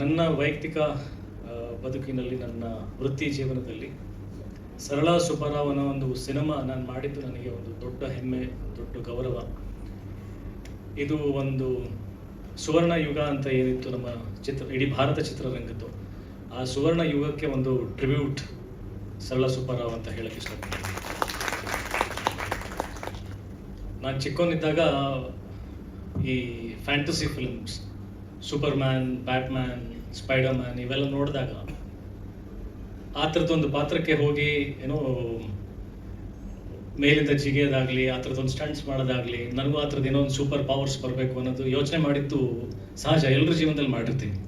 ನನ್ನ ವೈಯಕ್ತಿಕ ಬದುಕಿನಲ್ಲಿ ನನ್ನ ವೃತ್ತಿ ಜೀವನದಲ್ಲಿ ಸರಳ ಸುಬ್ಬರಾವನ ಒಂದು ಸಿನಿಮಾ ನಾನು ಮಾಡಿದ್ದು ನನಗೆ ಒಂದು ದೊಡ್ಡ ಹೆಮ್ಮೆ, ದೊಡ್ಡ ಗೌರವ. ಇದು ಒಂದು ಸುವರ್ಣ ಯುಗ ಅಂತ ಏನಿತ್ತು ನಮ್ಮ ಚಿತ್ರ, ಇಡೀ ಭಾರತ ಚಿತ್ರರಂಗದ್ದು. ಆ ಸುವರ್ಣ ಯುಗಕ್ಕೆ ಒಂದು ಟ್ರಿಬ್ಯೂಟ್, ಸರಳ ಸುಬ್ಬರಾವ್ ಅಂತ ಹೇಳಕ್ಕೆ ಇಷ್ಟಪಡ್ತೀನಿ. ನಾನು ಚಿಕ್ಕವನಿದ್ದಾಗ ಈ fantasy films Superman Batman Spiderman ಇವೆಲ್ಲ ನೋಡಿದಾಗ ಆ ಥರದ್ದೊಂದು ಪಾತ್ರಕ್ಕೆ ಹೋಗಿ ಏನೋ ಮೇಲಿಂದ ಜಿಗಿಯೋದಾಗಲಿ, ಆ ಥರದ್ದೊಂದು ಸ್ಟಂಟ್ಸ್ ಮಾಡೋದಾಗಲಿ, ನನಗೂ ಆ ಥರದ್ದು ಏನೋ ಒಂದು ಸೂಪರ್ ಪವರ್ಸ್ ಬರಬೇಕು ಅನ್ನೋದು ಯೋಚನೆ ಮಾಡಿದ್ದು ಸಹಜ ಎಲ್ಲರ ಜೀವನದಲ್ಲಿ ಮಾಡಿರ್ತೀನಿ.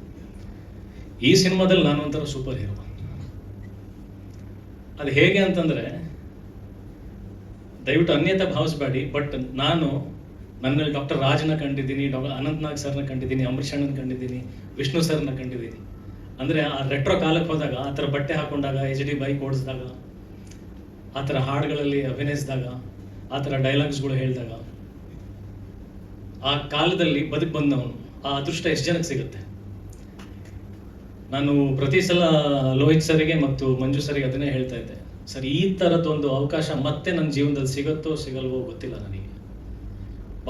ಈ ಸಿನಿಮಾದಲ್ಲಿ ನಾನು ಒಂಥರ ಸೂಪರ್ ಹೀರೋ ಅದು ಹೇಗೆ ಅಂತಂದರೆ, ದಯವಿಟ್ಟು ಅನ್ಯತೆ ಭಾವಿಸ್ಬೇಡಿ ಬಟ್ ನಾನು ನನ್ನಲ್ಲಿ ಡಾಕ್ಟರ್ ರಾಜನ ಕಂಡಿದ್ದೀನಿ, ಡಾಕ್ಟರ್ ಅನಂತನಾಗ್ ಸರ್ನ ಕಂಡಿದ್ದೀನಿ ಅಂಬರೀಷ್ ಅಣ್ಣನ ಕಂಡಿದ್ದೀನಿ, ವಿಷ್ಣು ಸರ್ನ ಕಂಡಿದ್ದೀನಿ. ಅಂದರೆ ಆ ರೆಟ್ರೋ ಕಾಲಕ್ಕೆ ಹೋದಾಗ, ಆ ಥರ ಬಟ್ಟೆ ಹಾಕೊಂಡಾಗ ಎಚ್ ಡಿ ಬೈಕ್ ಓಡಿಸಿದಾಗ, ಆ ಥರ ಹಾಡುಗಳಲ್ಲಿ ಅಭಿನಯಿಸಿದಾಗ, ಆ ಥರ ಡೈಲಾಗ್ಸ್ಗಳು ಹೇಳಿದಾಗ, ಆ ಕಾಲದಲ್ಲಿ ಬದುಕು ಬಂದವನು, ಆ ಅದೃಷ್ಟ ಎಷ್ಟು ಜನಕ್ಕೆ ಸಿಗುತ್ತೆ? ನಾನು ಪ್ರತಿ ಸಲ ಲೋಹಿತ್ ಸರಿಗೆ ಮತ್ತು ಮಂಜು ಸರಿಗೆ ಅದನ್ನೇ ಹೇಳ್ತಾ ಇದ್ದೆ. ಸರ್, ಈ ಥರದ್ದೊಂದು ಅವಕಾಶ ಮತ್ತೆ ನನ್ನ ಜೀವನದಲ್ಲಿ ಸಿಗುತ್ತೋ, ಸಿಗಲ್ವೋ ಗೊತ್ತಿಲ್ಲ ನನಗೆ.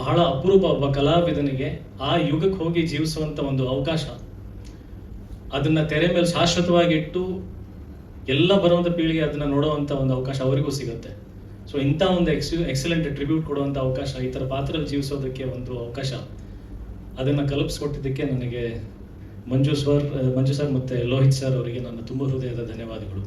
ಬಹಳ ಅಪರೂಪ ಒಬ್ಬ ಕಲಾವಿದನಿಗೆ ಆ ಯುಗಕ್ಕೆ ಹೋಗಿ ಜೀವಿಸುವಂತ ಒಂದು ಅವಕಾಶ. ಅದನ್ನ ತೆರೆ ಮೇಲೆ ಶಾಶ್ವತವಾಗಿಟ್ಟು ಎಲ್ಲ ಬರುವಂತ ಪೀಳಿಗೆ ಅದನ್ನ ನೋಡುವಂತ ಒಂದು ಅವಕಾಶ ಅವರಿಗೂ ಸಿಗುತ್ತೆ. ಸೊ ಇಂಥ ಒಂದು ಎಕ್ಸ್ ಎಕ್ಸಲೆಂಟ್ ಟ್ರಿಬ್ಯೂಟ್ ಕೊಡುವಂತ ಅವಕಾಶ, ಈ ಥರ ಪಾತ್ರ ಜೀವಿಸೋದಕ್ಕೆ ಒಂದು ಅವಕಾಶ. ಅದನ್ನ ಕಲ್ಪಿಸ್ಕೊಟ್ಟಿದ್ದಕ್ಕೆ ನನಗೆ ಮಂಜು ಸರ್ ಮಂಜು ಸರ್ ಮತ್ತೆ ಲೋಹಿತ್ ಸರ್ ಅವರಿಗೆ ನನ್ನ ತುಂಬ ಹೃದಯದ ಧನ್ಯವಾದಗಳು.